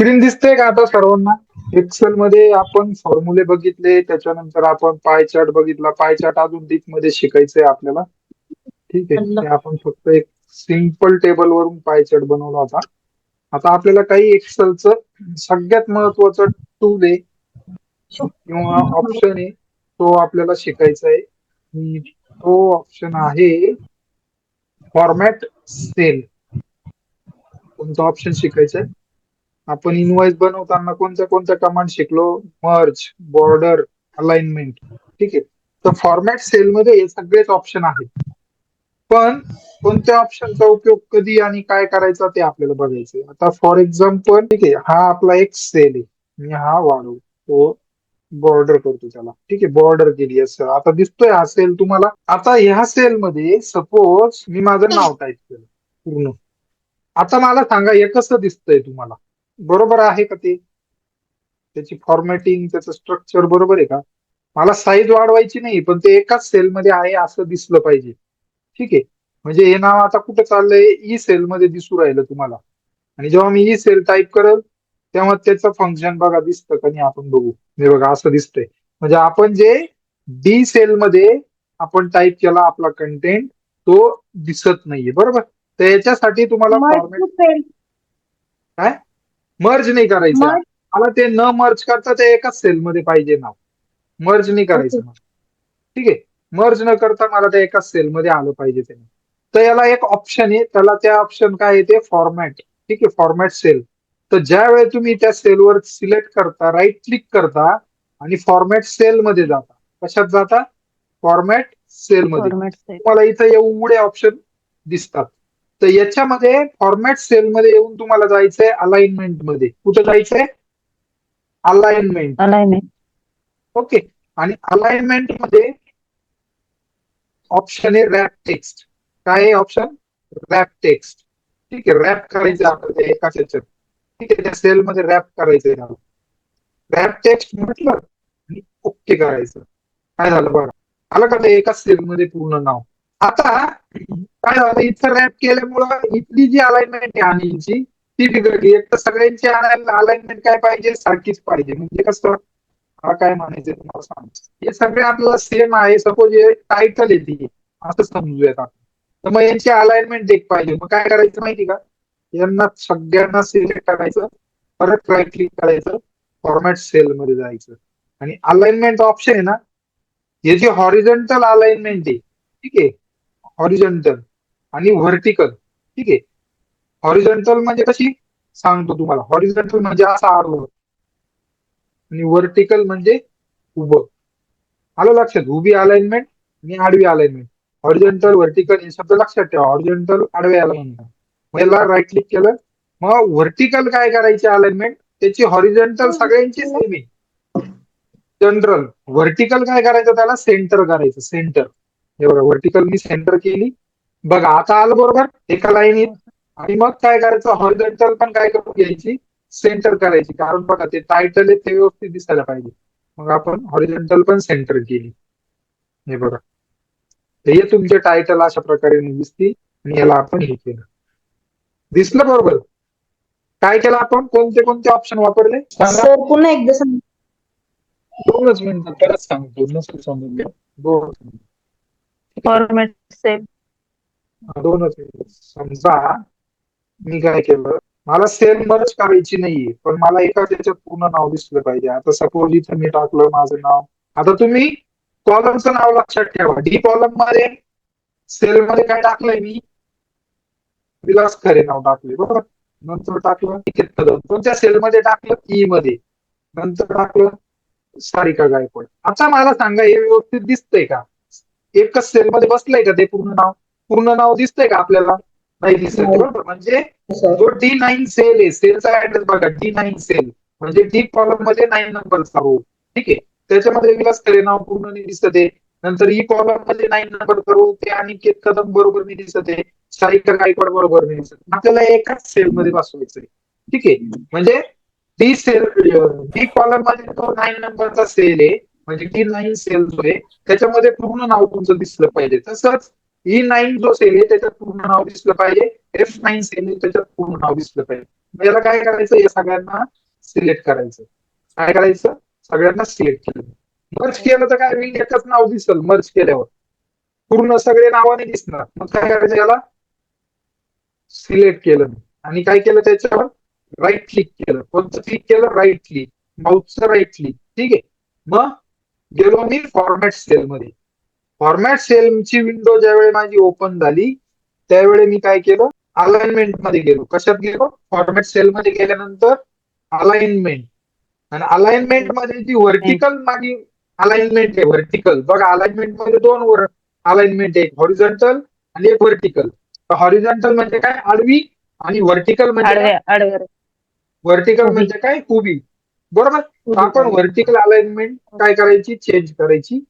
Screen दिसते का आता सर्वांना? एक्सेल मध्ये आपण फॉर्म्युले बघितले त्याच्यानंतर आपण पाय चार्ट बघितला. पाय चार्ट अजून डीपमध्ये शिकायचंय आपल्याला. ठीक आहे. आपण फक्त एक सिंपल टेबल वरून पाय चार्ट बनवला होता. आता आपल्याला काही एक्सेलचं सगळ्यात महत्वाचं टूल आहे किंवा ऑप्शन आहे तो आपल्याला शिकायचा आहे तो ऑप्शन आहे फॉर्मॅट सेल कोणता ऑप्शन शिकायचा आहे आपण इनवॉइस बनवताना कोणत्या कोणत्या कमांड शिकलो? मर्ज बॉर्डर अलाइनमेंट ठीक आहे? तर फॉर्मॅट सेल मध्ये हे सगळेच ऑप्शन आहेत. पण कोणत्या ऑप्शनचा उपयोग कधी आणि काय करायचा ते आपल्याला बघायचं आता फॉर एक्झाम्पल ठीक आहे हा आपला एक सेल आहे. मी हा वाढवतो. तो बॉर्डर करतो त्याला. ठीक आहे? बॉर्डर केली. असं. आता दिसतोय हा सेल तुम्हाला. आता ह्या सेल मध्ये सपोज मी माझं नाव टाईप केलं. पूर्ण. आता मला सांगा हे कसं दिसतंय तुम्हाला? बरोबर आहे का ते? त्याची फॉर्मॅटिंग त्याचं स्ट्रक्चर बरोबर आहे का? मला साईज वाढवायची नाही पण ते एकाच सेलमध्ये आहे असं दिसलं पाहिजे. ठीक आहे? म्हणजे हे नाव आता कुठं चाललंय? ई सेल मध्ये दिसू राहिलं तुम्हाला. आणि जेव्हा मी ई सेल टाईप करेल तेव्हा त्याचं फंक्शन बघा दिसतं का नाही आपण बघू. हे बघा असं दिसतंय. म्हणजे आपण जे डी सेल मध्ये आपण टाईप केला आपला कंटेंट तो दिसत नाहीये. बरोबर? तर याच्यासाठी तुम्हाला फॉर्मॅट काय? मर्ज नाही करायचं? मला ते न मर्ज करता ते एकाच सेलमध्ये पाहिजे नाव. मर्ज नाही करायचं मला. ठीक आहे? मर्ज न करता मला ते एकाच सेलमध्ये आलं पाहिजे ते. तर याला एक ऑप्शन आहे. त्याला त्या ऑप्शन काय आहे ते? फॉर्मॅट ठीक आहे? फॉर्मॅट सेल तर ज्या वेळी तुम्ही त्या सेलवर सिलेक्ट करता राईट क्लिक करता आणि फॉर्मॅट सेल मध्ये जाता. कशात जाता? फॉर्मॅट सेल मध्ये. फॉर्मॅट तुम्हाला इथं एवढे ऑप्शन दिसतात. तर याच्यामध्ये फॉर्मॅट सेल मध्ये येऊन तुम्हाला जायचंय अलाइनमेंटमध्ये. कुठं जायचंय? अलाइनमेंट अलाइनमेंट ओके आणि अलाइनमेंटमध्ये ऑप्शन आहे रॅप टेक्स्ट काय आहे ऑप्शन रॅप टेक्स्ट ठीक आहे रॅप करायचं आपल्याला एकाच याच्यात ठीक आहे त्या सेल मध्ये रॅप करायचंय रॅप टेक्स्ट म्हटलं आणि ओके करायचं. काय झालं बघा. आलं का ते एकाच सेल मध्ये पूर्ण नाव? आता काय झालं? इथं रॅप केल्यामुळं इथली जी अलाइनमेंट आहे अनिलची ती बिघडली. एक तर सगळ्यांची अलाइनमेंट काय पाहिजे? सारखीच पाहिजे. म्हणजे कसं? काय म्हणायचं तुम्हाला सांग हे सगळे आपल्याला सेम आहे. सपोज हे टायटल येते असं समजूयात आपण. तर मग यांची अलाइनमेंट एक पाहिजे. मग काय करायचं माहिती का? यांना सगळ्यांना सिलेक्ट करायचं. परत राईट क्लिक करायचं. फॉर्मॅट सेल मध्ये जायचं. आणि अलाइनमेंट ऑप्शन आहे ना? हे जे हॉरिझॉन्टल अलाइनमेंट आहे. ठीक आहे? हॉरिझॉन्टल आणि व्हर्टिकल ठीक आहे? हॉरिझॉन्टल म्हणजे कशी? सांगतो तुम्हाला. हॉरिझॉन्टल म्हणजे असं आडवं. आणि व्हर्टिकल म्हणजे उभं. आलं लक्षात? उभी अलाइनमेंट आणि आडवी अलाइनमेंट हॉरिझॉन्टल व्हर्टिकल हे शब्द लक्षात ठेवा. हॉरिझॉन्टल आडवे अलाइनमेंट मग याला राईट क्लिक केलं. मग व्हर्टिकल काय करायचे अलाइनमेंट त्याची हॉरिझॉन्टल सगळ्यांची सेम आहे. जनरल व्हर्टिकल काय करायचं? त्याला सेंटर करायचं. सेंटर हे बघा व्हर्टिकल मी सेंटर केली. बघा आता आलं बरोबर? एका लाईनीत. आणि मग काय करायचं? हॉरिझॉन्टल पण काय करून घ्यायची? सेंटर करायची. कारण बघा ते टायटल आहे ते व्यवस्थित दिसायला पाहिजे. मग आपण हॉरिझॉन्टल पण सेंटर केली. हे बघा. हे तुमचे टायटल अशा प्रकारे दिसतील. आणि याला आपण हे केलं. दिसलं बरोबर? काय केलं आपण? कोणते कोणते ऑप्शन वापरले? पुन्हा एकदा सांग. दोनच मिनिटं परत सांगतो. नसेल समजलं दोन. फॉर्मॅट सेल दोनच समजा मी काय केलं मला सेल मर्ज करायची नाहीये पण मला एका त्याच्यात पूर्ण नाव दिसलं पाहिजे. आता सपोज इथं मी टाकलं माझं नाव. आता तुम्ही कॉलमचं नाव लक्षात ठेवा. डी कॉलममध्ये सेल मध्ये काय टाकलंय मी? विलास खरे नाव टाकले बरोबर? नंतर टाकलं कदम कोणत्या सेल मध्ये टाकलं ई मध्ये. नंतर टाकलं सारिका गायकवाड. आता मला सांगा हे व्यवस्थित दिसतंय का? एकच सेल मध्ये बसलंय का ते पूर्ण नाव? पूर्ण नाव दिसतंय का आपल्याला? नाही दिसत बरोबर. म्हणजे जो डी नाईन सेल आहे सेलचा ऍड्रेस बघा डी नाईन सेल म्हणजे डी कॉलममध्ये नाईन नंबर रो ठीक आहे? त्याच्यामध्ये विलास खरे नाव पूर्ण नाही दिसत आहे. नंतर e ई कॉलममध्ये नाईन नंबर करू ते आणि केत कदम बरोबर नाही दिसत आहे. सारिका गायकवाड बरोबर नाही दिसत आपल्याला एकाच सेल मध्ये बसवायचंय. ठीक आहे? म्हणजे डी सेल डी कॉलममध्ये तो नाईन नंबरचा सेल आहे म्हणजे डी नाईन सेल जो आहे त्याच्यामध्ये पूर्ण नाव तुमचं दिसलं पाहिजे. तसंच ई नाईन जो सेल आहे त्याच्यात पूर्ण नाव दिसलं पाहिजे. एफ नाईन सेल आहे त्याच्यात पूर्ण नाव दिसलं पाहिजे. मग याला काय करायचं? या सगळ्यांना सिलेक्ट करायचं. काय करायचं? सगळ्यांना सिलेक्ट केलं. मर्ज केलं तर काय होईल? एकच नाव दिसल मर्ज केल्यावर. पूर्ण सगळे नावाने दिसणार. मग काय करायचं याला? सिलेक्ट केलं. आणि काय केलं त्याच्यावर? राईट क्लिक केलं. कोणतं क्लिक केलं? राईट क्लिक माउथचं राईट क्लिक ठीक आहे. मग गेलो मी फॉर्मॅट सेल मध्ये. फॉर्मॅट सेलची विंडो ज्यावेळी माझी ओपन झाली त्यावेळी मी काय केलं? अलाइनमेंटमध्ये गेलो. कशात गेलो? फॉर्मॅट सेल मध्ये गेल्यानंतर अलाइनमेंट आणि अलाइनमेंटमध्ये जी व्हर्टिकल माझी अलाइनमेंट आहे व्हर्टिकल बघा अलाइनमेंटमध्ये दोन वर अलाइनमेंट आहे. हॉरिझॉन्टल आणि एक व्हर्टिकल हॉरिझॉन्टल म्हणजे काय? आडवी आणि व्हर्टिकल म्हणजे व्हर्टिकल. म्हणजे काय? उभी. बरोबर? आपण व्हर्टिकल अलाइनमेंट काय करायची? चेंज करायची.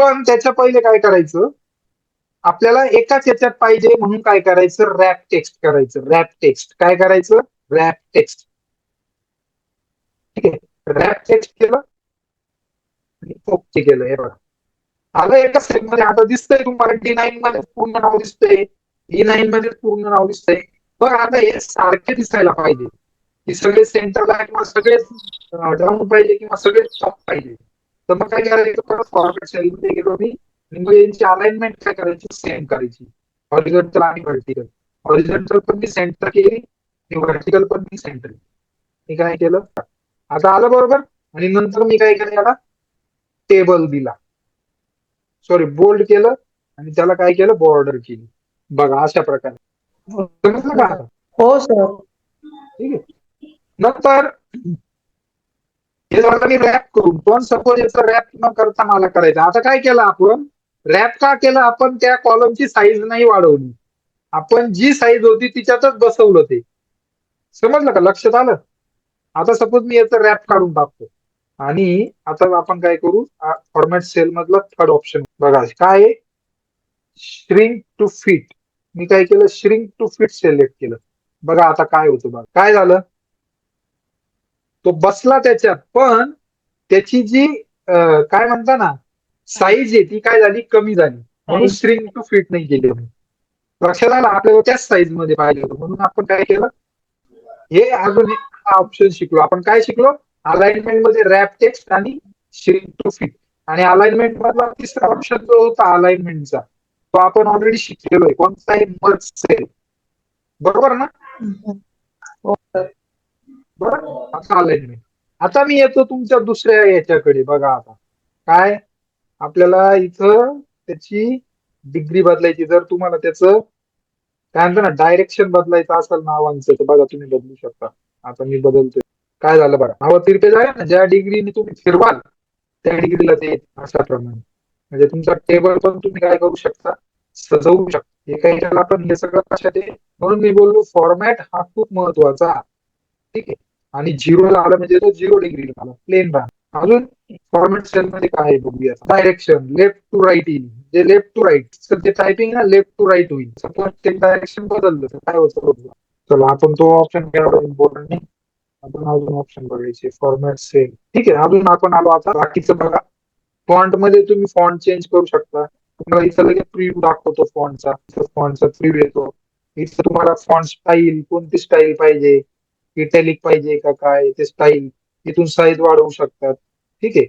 पण त्याच्या पहिले काय करायचं? आपल्याला एकाच याच्यात पाहिजे म्हणून काय करायचं? रॅप टेक्स्ट करायचं. Wrap text. काय करायचं? Wrap text. ठीक आहे. रॅप टेक्स्ट केलं. ओके केलं. हे बघा. आलं एका मध्ये. आता दिसतंय तुम्हाला डी नाईन मध्ये पूर्ण नाव दिसतंय. ई नाईन मध्ये पूर्ण नाव दिसतंय. बघ आता हे सारखे दिसायला पाहिजे. की सगळे सेंटरला किंवा सगळे डाऊन पाहिजे किंवा सगळे टॉप पाहिजे. तर मग काय करायचं? परत फॉरवर्ड सेल मध्ये गेलो मी. मग यांची अलाइनमेंट काय करायची? सेम करायची. हॉरिझॉन्टल आणि व्हर्टिकल हॉरिझॉन्टल पण मी सेंटर केली आणि व्हर्टिकल पण मी सेंटर मी काय केलं? आता आलं बरोबर? आणि नंतर मी काय केलं याला? टेबल दिला. सॉरी बोल्ड केलं आणि त्याला काय केलं? बॉर्डर केली. बघा अशा प्रकारे. समजलं का? हो सर ठीक आहे. नंतर हे झालं मी रॅप करून पण सपोज याचा रॅप न करता मला करायचं. आता काय केलं आपण? रॅप का केलं? आपण त्या कॉलमची साईज नाही वाढवली. आपण जी साईज होती तिच्यातच बसवलं ते. समजलं का? लक्षात आलं? आता सपोज मी याचा रॅप काढून टाकतो. आणि आता आपण काय करू? फॉर्मॅट सेल मधला थर्ड ऑप्शन बघा. काय? आहे श्रिंक टू फिट मी काय केलं? श्रिंक टू फिट सिलेक्ट केलं. बघा आता काय होतं बघा. काय झालं? तो बसला त्याच्यात पण त्याची जी काय म्हणता ना साईज आहे ती काय झाली कमी झाली. म्हणून स्ट्रिंग टू फिट नाही केली लक्षात आलं आपल्याला त्याच साईजमध्ये पाहिजे होतं. म्हणून आपण काय केलं हे अजून एक हा ऑप्शन शिकलो. आपण काय शिकलो अलाइनमेंटमध्ये रॅप टेक्स्ट आणि श्रिंक टू फिट आणि अलाइनमेंट मधला तिसरा ऑप्शन जो होता अलाइनमेंटचा तो आपण ऑलरेडी शिकलेलो आहे. कोणता आहे मर्ज सेल बरोबर ना? बरं? सर बरोबर आता अलाइनमेंट आता मी येतो तुमच्या दुसऱ्या याच्याकडे बघा आता. काय? आपल्याला इथं त्याची डिग्री बदलायची. जर तुम्हाला त्याचं काय म्हणतो ना डायरेक्शन बदलायचं असेल नावांचं तर बघा तुम्ही बदलू शकता. आता मी बदलतोय. काय झालं बघा नाव तिरपे झाले ना. ज्या डिग्रीने तुम्ही फिरवाल त्या डिग्रीला ते अशा प्रमाणे. म्हणजे तुमचा टेबल पण तुम्ही काय करू शकता? सजवू शकता. एका ह्याच्याला आपण हे सगळं कशा ते म्हणून मी बोललो फॉर्मॅट हा खूप महत्त्वाचा. ठीक आहे. आणि झिरोला आलं म्हणजे तो झिरो डिग्री आला प्लेन राहणार. अजून फॉर्मेट सेल मध्ये काय आहे बघूया. डायरेक्शन लेफ्ट टू राईट येईल जे लेफ्ट टू राईट तर ते टायपिंग ना लेफ्ट टू राईट होईल. सपोज ते डायरेक्शन बदललं तर काय होतं बघूया चला आपण तो ऑप्शन घ्यावा इम्पॉर्टंट नाही. आपण अजून ऑप्शन बघायचे. फॉर्मॅट सेल ठीक आहे अजून आपण आलो आता. बाकीचं बघा. फॉन्टमध्ये तुम्ही फॉन्ट चेंज करू शकता. तुम्हाला इथं लगेच प्रिव्ह्यू दाखवतो फॉन्टचा फॉन्टचा प्रिव्ह्यू येतो. इथं तुम्हाला फॉन्ट स्टाईल कोणती स्टाईल पाहिजे? इटॅलिक पाहिजे का काय ते स्टाईल इथून साईज वाढवू शकतात. ठीक आहे?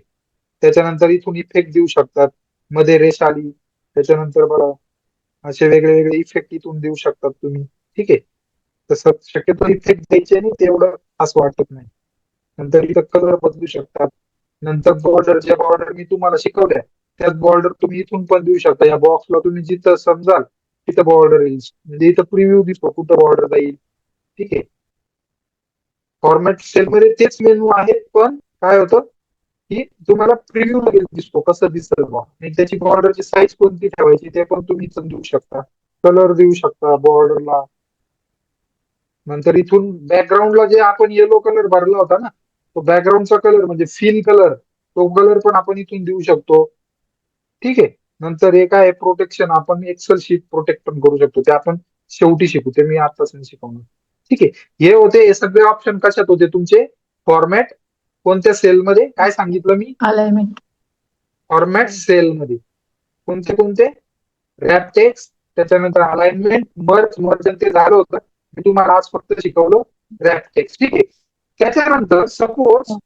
त्याच्यानंतर इथून इफेक्ट देऊ शकतात. मध्ये रेश आली त्याच्यानंतर बघा असे वेगळे वेगळे इफेक्ट इथून देऊ शकतात तुम्ही. ठीक आहे? तसं शक्यतो इफेक्ट द्यायचे आणि तेवढं असं वाटत नाही. नंतर इथं कलर बदलू शकतात. नंतर बॉर्डर ज्या बॉर्डर मी तुम्हाला शिकवल्या त्याच बॉर्डर तुम्ही इथून पण देऊ शकता. या बॉक्सला तुम्ही जिथं समजाल तिथं बॉर्डर येईल. म्हणजे इथं प्रिव्ह्यू दिसतो कुठं बॉर्डर जाईल. ठीक आहे? फॉर्मॅट सेल मध्ये तेच मेनू आहेत पण काय होतं की तुम्हाला प्रिव्ह्यू लगेच दिसतो कसं दिसतं बॉ आणि त्याची बॉर्डरची साईज कोणती ठेवायची ते पण तुम्ही देऊ शकता. कलर देऊ शकता बॉर्डरला नंतर इथून बॅकग्राऊंडला जे आपण येलो कलर भरला होता ना तो बॅकग्राऊंडचा कलर म्हणजे फिल कलर तो कलर पण आपण इथून देऊ शकतो. ठीक आहे. नंतर एक आहे? प्रोटेक्शन आपण एक्सेल शीट प्रोटेक्ट पण करू शकतो. ते आपण शेवटी शिकू. ते मी आताच शिकवणार. ठीक आहे. हे होते हे सगळे ऑप्शन कशात होते तुमचे? फॉर्मॅट कोणत्या सेलमध्ये काय सांगितलं मी? अलाइनमेंट फॉर्मॅट सेलमध्ये कोणते कोणते? रॅप टेक्स्ट त्याच्यानंतर अलाइनमेंट मर्ज मर्ज ते झालं होतं. मी तुम्हाला आज फक्त शिकवलं रॅप टेक्स्ट ठीक आहे. त्याच्यानंतर सपोज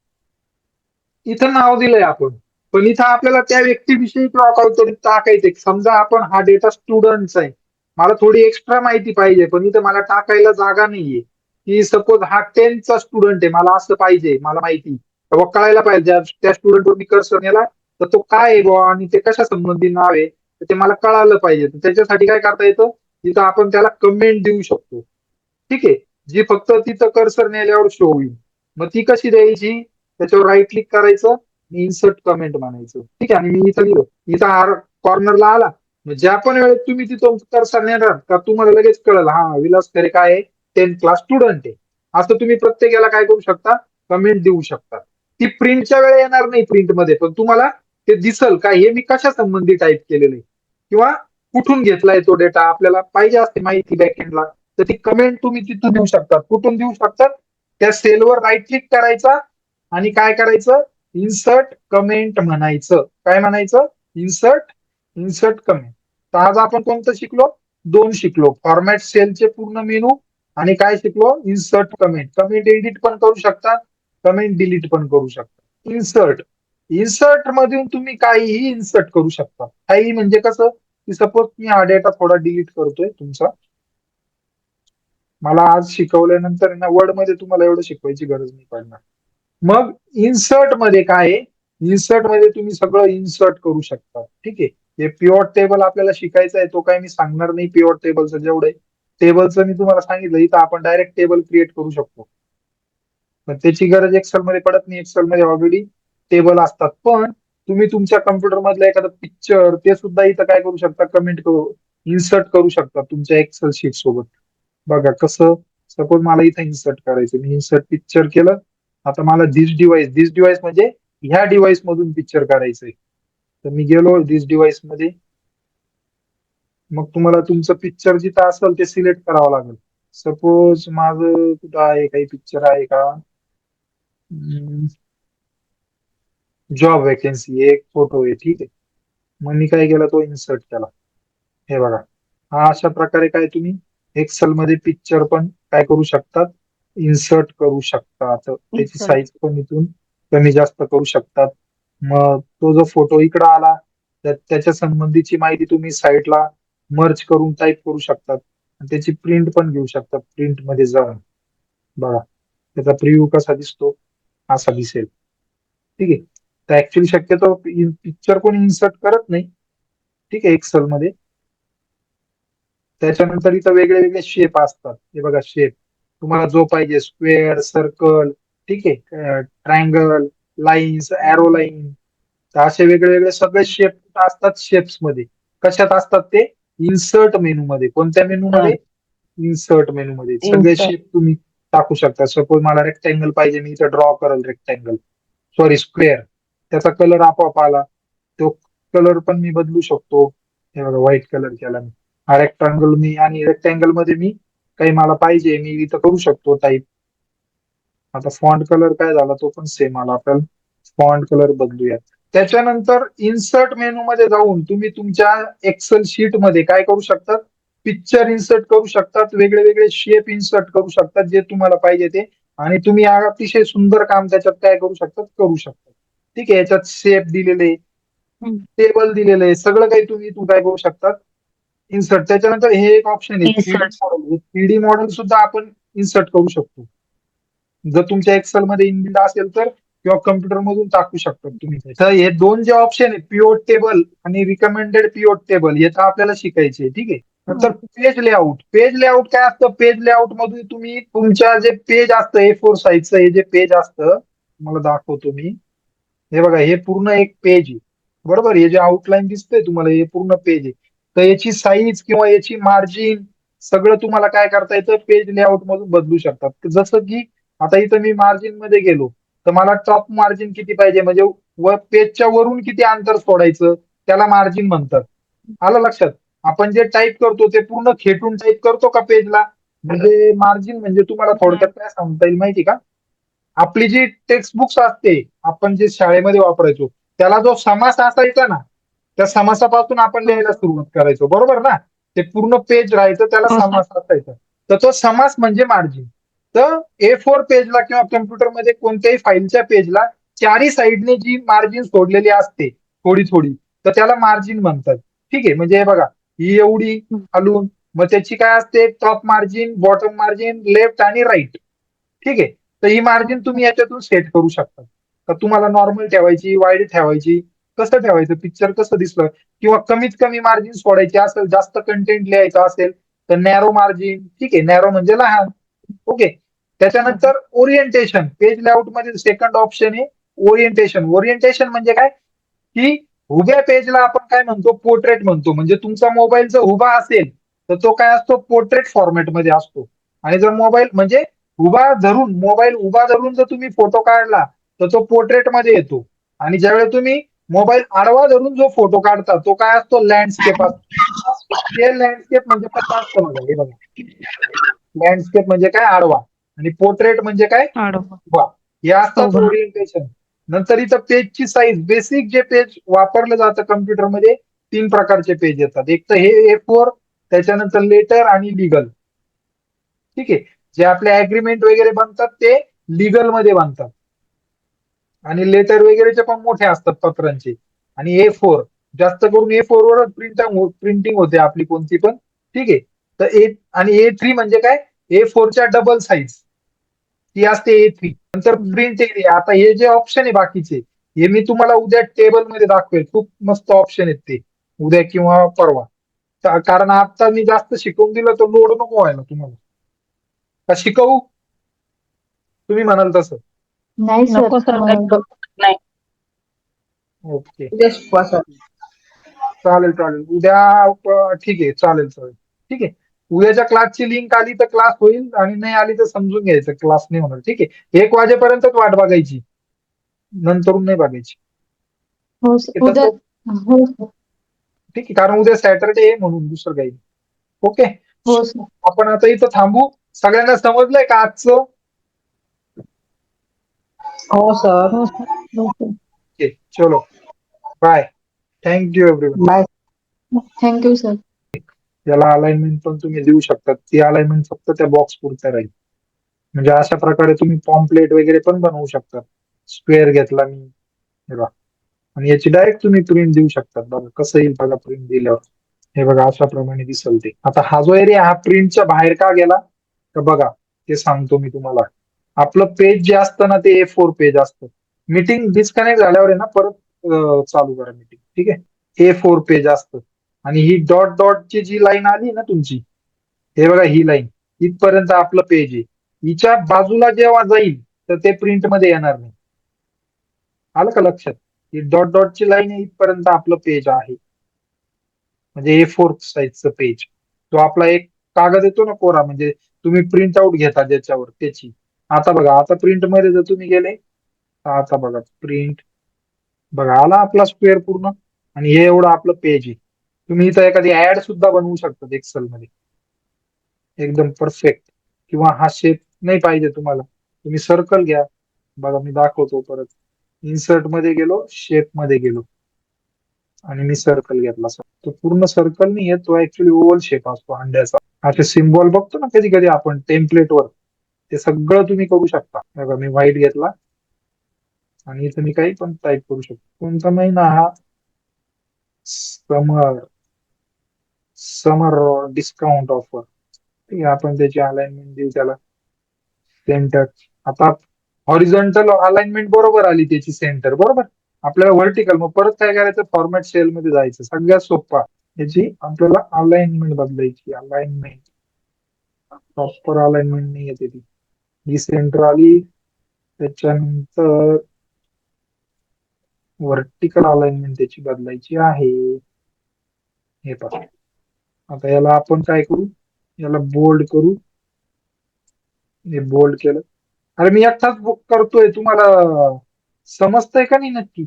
इथं नाव दिलंय आपण. पण इथं आपल्याला त्या व्यक्तीविषयी किंवा काहीतरी टाकायचंय समजा आपण हा डेटा स्टुडंटचा आहे. मला थोडी एक्स्ट्रा माहिती पाहिजे पण इथं मला टाकायला जागा नाहीये. की सपोज हा टेनचा स्टुडंट आहे मला असं पाहिजे मला माहिती. बाबा कळायला पाहिजे त्या स्टुडंटवर मी कर्सर नेला तर तो काय आहे बुवा आणि ते कशा संबंधी नाव आहे तर ते मला कळालं पाहिजे. तर त्याच्यासाठी काय करता येतं? तिथं आपण त्याला कमेंट देऊ शकतो. ठीक आहे? जी फक्त तिथं कर्सर नेल्यावर शो होईल. मग ती कशी द्यायची? त्याच्यावर राईट क्लिक करायचं इन्सर्ट कमेंट म्हणायचं ठीक आहे? आणि मी इथं लिहिलं. इथं आर कॉर्नरला आला. ज्या पण वेळेत तुम्ही तिथं कर्सर नेणार का तुम्हाला लगेच कळलं हा विलास खरे काय आहे? टेन्थ क्लास स्टुडंट आहे. असं तुम्ही प्रत्येकाला काय करू शकता? कमेंट देऊ शकता. ती प्रिंटच्या वेळेला येणार नाही प्रिंटमध्ये पण तुम्हाला ते दिसल का? हे मी कशा संबंधी टाईप केलेलं आहे? किंवा कुठून घेतलाय तो डेटा आपल्याला पाहिजे असते माहिती बॅकएंडला तर ती कमेंट तुम्ही तिथून देऊ शकता. कुठून देऊ शकतात त्या सेलवर राईट क्लिक करायचा आणि काय करायचं? इन्सर्ट कमेंट म्हणायचं. काय म्हणायचं? इन्सर्ट इन्सर्ट कमेंट तर आज आपण कोणतं शिकलो? दोन शिकलो. फॉर्मॅट सेलचे पूर्ण मेनू आणि काय शिकलो? इन्सर्ट कमेंट कमेंट एडिट पण करू शकता कमेंट डिलीट पण करू शकता इन्सर्ट इन्सर्ट मधून तुम्ही काहीही इन्सर्ट करू शकता. काही म्हणजे कसं? की सपोज मी हा डेटा थोडा डिलीट करतोय तुमचा. मला आज शिकवल्यानंतर ना वर्डमध्ये तुम्हाला एवढं शिकवायची गरज नाही पडणार. मग इन्सर्टमध्ये काय आहे? इन्सर्टमध्ये तुम्ही सगळं इन्सर्ट करू शकता. ठीक आहे? हे प्युअर टेबल आपल्याला शिकायचं आहे तो काय मी सांगणार नाही प्युअर टेबलचं जेवढे. टेबलचं मी तुम्हाला सांगितलं इथं आपण डायरेक्ट टेबल क्रिएट करू शकतो. पण त्याची गरज एक्सेल मध्ये पडत नाही एक्सेल मध्ये ऑलरेडी टेबल असतात. पण तुम्ही तुमच्या कम्प्युटर मधलं एखादं पिक्चर ते सुद्धा इथं काय करू शकता? कमेंट करू इन्सर्ट करू शकता तुमच्या एक्सेल शीट सोबत. बघा कसं सपोज मला इथं इन्सर्ट करायचं. मी इन्सर्ट पिक्चर केलं. आता मला दिस डिव्हाइस दिस डिव्हाइस म्हणजे ह्या डिव्हाइस मधून पिक्चर काढायचंय. तर मी गेलो दिस डिव्हाइसमध्ये. मग तुम्हाला तुमचं पिक्चर जिथं असेल ते सिलेक्ट करावं लागेल. सपोज माझं कुठं आहे? काही पिक्चर आहे का? जॉब वेकेन्सी एक फोटो आहे ठीक आहे. मग मी काय केला? तो इन्सर्ट केला. हे बघा. हा अशा प्रकारे काय तुम्ही एक्सेल मध्ये पिक्चर पण काय करू शकतात? इन्सर्ट करू शकतात त्याची. साईज पण इथून कमी जास्त करू शकतात. मग तो जो फोटो इकडे आला तर त्याच्या संबंधीची माहिती तुम्ही साईटला मर्च करून टाईप करू शकतात. आणि त्याची प्रिंट पण घेऊ शकतात प्रिंटमध्ये जाऊन बघा त्याचा प्रिव्ह्यू कसा दिसतो असा दिसेल. ठीक आहे? तर ऍक्च्युली शक्यतो पिक्चर कोणी इन्सर्ट करत नाही. ठीक आहे एक्सेल मध्ये. त्याच्यानंतर इथं वेगळे वेगळे शेप असतात. हे बघा शेप तुम्हाला जो पाहिजे स्क्वेअर सर्कल ठीक आहे ट्रायंगल लाईन्स अॅरो लाईन तर असे वेगळे वेगळे सगळे शेप असतात? शेप्समध्ये. कशात असतात ते? इन्सर्ट मेनू मध्ये. कोणत्या मेनू मध्ये? इन्सर्ट मेनू मध्ये. सगळे. शेप तुम्ही टाकू शकता. सपोज मला रेक्टँगल पाहिजे मी इथं ड्रॉ करेल रेक्टँगल सॉरी स्क्वेअर त्याचा कलर आपोआप आला. तो कलर पण मी बदलू शकतो. हे बघा व्हाईट कलर केला मी. हा रेक्टँगल मी आणि रेक्टँगलमध्ये मी काही मला पाहिजे मी इथं करू शकतो टाईप आता फॉन्ट कलर काय झाला? तो पण सेम आला. आपल्याला फॉन्ट कलर बदलूया त्याच्यानंतर इन्सर्ट मेनू मध्ये जाऊन तुम्ही तुमच्या एक्सेल शीटमध्ये काय करू शकतात? पिक्चर इन्सर्ट करू शकतात. वेगळे वेगळे शेप इन्सर्ट करू शकतात जे तुम्हाला पाहिजे ते. आणि तुम्ही अतिशय सुंदर काम त्याच्यात काय करू शकतात? करू शकता ठीक आहे याच्यात शेप दिलेले. टेबल दिलेलं सगळं काही तुम्ही तू काय करू शकतात? इन्सर्ट त्याच्यानंतर हे एक ऑप्शन आहे. Insert. थ्री मॉडेल सुद्धा आपण इन्सर्ट करू शकतो. जर तुमच्या एक्सेल मध्ये इनबिल्ड असेल तर किंवा कम्प्युटर मधून टाकू शकता तुम्ही. तर हे दोन जे ऑप्शन आहे पिओट टेबल आणि रिकमेंडेड पिओट टेबल हे तर आपल्याला शिकायचे आहे ठीक आहे? नंतर पेज लेआउट पेज लेआउट काय असतं? पेज लेआउट मधून तुम्ही तुमच्या जे पेज असतं ए फोर साईजचं हे जे पेज असतं मला दाखवतो मी. हे बघा हे पूर्ण एक पेज आहे. बरोबर? हे जे आउटलाईन दिसतंय तुम्हाला हे पूर्ण पेज आहे. तर याची साईज किंवा याची मार्जिन सगळं तुम्हाला काय करता येतं? पेज लेआउट मधून बदलू शकतात. जसं की आता इथं मी मार्जिनमध्ये गेलो तर मला टॉप मार्जिन किती पाहिजे? म्हणजे व पेजच्या वरून किती अंतर सोडायचं? त्याला मार्जिन म्हणतात. आलं लक्षात? आपण जे टाईप करतो ते पूर्ण खेटून टाईप करतो का पेजला म्हणजे मार्जिन म्हणजे तुम्हाला थोडक्यात काय सांगता येईल माहिती का? आपली जी टेक्स्ट बुक्स असते आपण जे शाळेमध्ये वापरायचो त्याला जो समास असायचा ना त्या समासापासून आपण लिहायला सुरुवात करायचो. बरोबर ना? ते पूर्ण पेज राहायचं त्याला. समास असायचा. तर तो समास म्हणजे मार्जिन तर ए फोर पेजला किंवा कम्प्युटरमध्ये कोणत्याही फाईलच्या पेजला चारी साईडने जी मार्जिन सोडलेली असते थोडी थोडी तर त्याला मार्जिन म्हणतात. ठीक आहे? म्हणजे हे बघा ही एवढी खालून मग त्याची काय असते? Top margin bottom margin left आणि राईट ठीक आहे? तर ही मार्जिन तुम्ही याच्यातून सेट करू शकता. तर तुम्हाला नॉर्मल ठेवायची वाईड ठेवायची कसं ठेवायचं? पिक्चर कसं दिसलं? किंवा कमीत कमी मार्जिन सोडायची असेल जास्त कंटेंट लिहायचं असेल तर नॅरो मार्जिन ठीक आहे? नॅरो म्हणजे लहान. ओके? त्याच्यानंतर ओरिएंटेशन पेज लेआउटमध्ये सेकंड ऑप्शन आहे ओरिएंटेशन ओरिएंटेशन म्हणजे काय? की उभ्या पेजला आपण काय म्हणतो? पोर्ट्रेट म्हणतो. म्हणजे तुमचा मोबाईल जर उभा असेल तर तो काय असतो? पोर्ट्रेट फॉर्मॅटमध्ये असतो. आणि जर मोबाईल म्हणजे उभा धरून मोबाईल उभा धरून जर तुम्ही फोटो काढला तर तो पोर्ट्रेटमध्ये येतो. आणि ज्यावेळेस तुम्ही मोबाईल आडवा धरून जो फोटो काढता तो काय असतो? लँडस्केप असतो. ते लँडस्केप म्हणजे बघा हे बघा. लँडस्केप म्हणजे काय? आडवा. आणि पोर्ट्रेट म्हणजे काय? हे असतात. ओरिएंटेशन नंतर इथं पेजची साईज बेसिक जे पेज वापरलं जातं कम्प्युटरमध्ये तीन प्रकारचे पेज येतात. एक तर हे ए फोर त्याच्यानंतर लेटर आणि लिगल ठीक आहे? जे आपले अग्रीमेंट वगैरे बनतात ते लिगलमध्ये बनतात. आणि लेटर वगैरेचे पण मोठे असतात पत्रांचे. आणि ए फोर जास्त करून ए फोर वर प्रिंट प्रिंटिंग होते आपली कोणती पण. ठीक आहे? तर ए आणि ए थ्री म्हणजे काय? ए फोरच्या डबल साईज ती असते ए थ्री नंतर प्रिंट एरिया आता हे जे ऑप्शन आहे बाकीचे हे मी तुम्हाला उद्या टेबलमध्ये दाखवेल. खूप मस्त ऑप्शन आहेत ते. उद्या किंवा परवा. कारण आता मी जास्त शिकवून दिलं तर लोड नको व्हायला तुम्हाला. का शिकवू? तुम्ही म्हणाल तसं. नाही सर नको सर नाही. ओके चालेल चालेल. उद्या ठीक आहे. चालेल चालेल. ठीक आहे. उद्याच्या क्लासची लिंक आली तर क्लास होईल आणि नाही आली तर समजून घ्यायचं. क्लास नाही होणार. ठीक आहे. एक वाजेपर्यंतच वाट बघायची. नंतर नाही बघायची. हो हो सर ठीक आहे. कारण उद्या सॅटरडे आहे म्हणून दुसरं काही. ओके हो आपण आता इथं थांबू. सगळ्यांना समजलंय का आजचं? हो सर हो हो ओके चलो. Bye thank you everyone bye thank you sir याला अलाइनमेंट पण तुम्ही देऊ शकता ती अलाइनमेंट फक्त त्या बॉक्स पुरता राहील. म्हणजे अशा प्रकारे तुम्ही पॉम्पलेट वगैरे पण बनवू शकता स्क्वेअर घेतला मी. हे बघा. आणि याची डायरेक्ट तुम्ही प्रिंट देऊ शकता बघा कसं येईल बघा प्रिंट दिल्यावर. हे बघा अशा प्रमाणे दिसल ते आता हा जो एरिया हा प्रिंटच्या बाहेर का गेला? तर बघा ते सांगतो मी तुम्हाला. आपलं पेज जे असतं ना ते ए फोर पेज असतं. मीटिंग डिस्कनेक्ट झाल्यावर आहे ना परत चालू करा मीटिंग ठीक आहे? ए फोर पेज असतं. आणि ही डॉट डॉटची जी लाईन आली ना तुमची हे बघा ही लाईन इथपर्यंत आपलं पेज आहे. हिच्या बाजूला जेव्हा जाईल तर ते प्रिंटमध्ये येणार नाही. आलं का लक्षात? ही डॉट डॉटची लाईन आहे इथपर्यंत आपलं पेज आहे. म्हणजे ए फोर साईजचं पेज तो आपला एक कागद येतो ना कोरा म्हणजे तुम्ही प्रिंट आउट घेता ज्याच्यावर त्याची. आता बघा आता प्रिंटमध्ये जर तुम्ही गेले आता बघा प्रिंट बघा आला आपला स्क्वेअर पूर्ण आणि हे एवढं आपलं पेज आहे. तुम्ही इथं एखादी ऍड सुद्धा बनवू शकता एक्सेल मध्ये. एकदम परफेक्ट किंवा हा शेप नाही पाहिजे तुम्हाला. तुम्ही सर्कल घ्या. बघा मी दाखवतो परत. इन्सर्टमध्ये गेलो शेपमध्ये गेलो. आणि मी सर्कल घेतला. तो पूर्ण सर्कल नाही येत तो ऍक्च्युली ओव्हल शेप असतो अंड्याचा. असे सिम्बॉल बघतो ना कधी कधी आपण टेम्पलेटवर ते सगळं तुम्ही करू शकता. बघा मी व्हाईट घेतला. आणि इथं मी काही पण टाईप करू शकतो. कोणता महिना हा? समर समर डिस्काउंट ऑफर ठीक आहे आपण त्याची अलाइनमेंट देऊ त्याला. सेंटर आता हॉरिझॉन्टल अलाइनमेंट बरोबर आली त्याची सेंटर बरोबर? आपल्याला व्हर्टिकल मग परत काय करायचं? फॉर्मॅट सेल मध्ये जायचं. सगळ्यात सोपा त्याची आपल्याला अलाइनमेंट बदलायची अलाइनमेंट प्रॉपर अलाइनमेंट नाही येते ती ही सेंटर आली त्याच्यानंतर व्हर्टिकल अलाइनमेंट त्याची बदलायची आहे. हे पाहू. आता याला आपण काय करू? याला बोल्ड करू. हे बोल्ड केलं. अरे मी एकटाच बुक करतोय. तुम्हाला समजतंय का नाही नक्की?